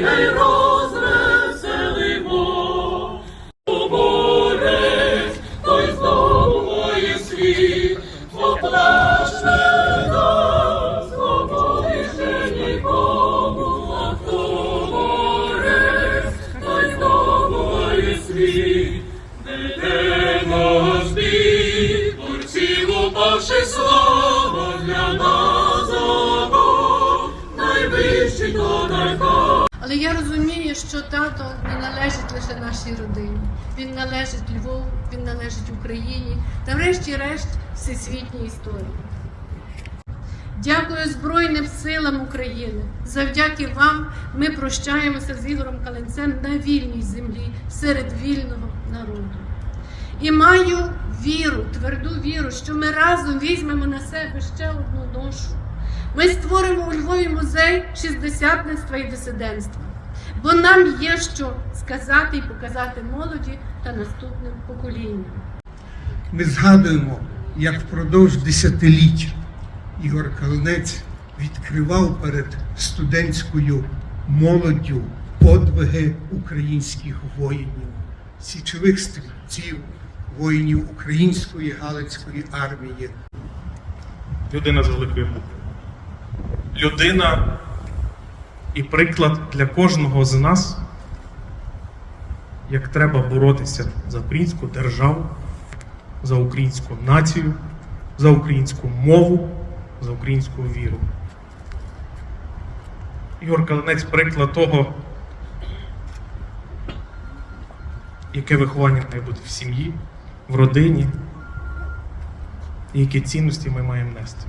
не розвеселимо. Борець, той здобуває світ, поплаче нам, свободи ще нікому, той світ. Де наш бік, творців упавши слава для нас обох, найвищий донар Але я розумію, що тато не належить лише нашій родині. Він належить Львову, він належить Україні та, врешті-решт, всесвітній історії. Дякую Збройним силам України. Завдяки вам ми прощаємося з Ігорем Каленцем на вільній землі серед вільного народу. І маю віру, тверду віру, що ми разом візьмемо на себе ще одну ношу. Ми створимо у Львові музей шістдесятництва і дисидентства, бо нам є що сказати і показати молоді та наступним поколінням. Ми згадуємо, як впродовж десятиліть Ігор Калинець відкривав перед студентською молоддю подвиги українських воїнів, січових стрільців, воїнів української Галицької армії. людина з великої букви. Людина і приклад для кожного з нас, як треба боротися за українську державу, за українську націю, за українську мову, за українську віру. Ігор Калинець приклад того, яке виховання має бути в сім'ї, в родині, і які цінності ми маємо нести.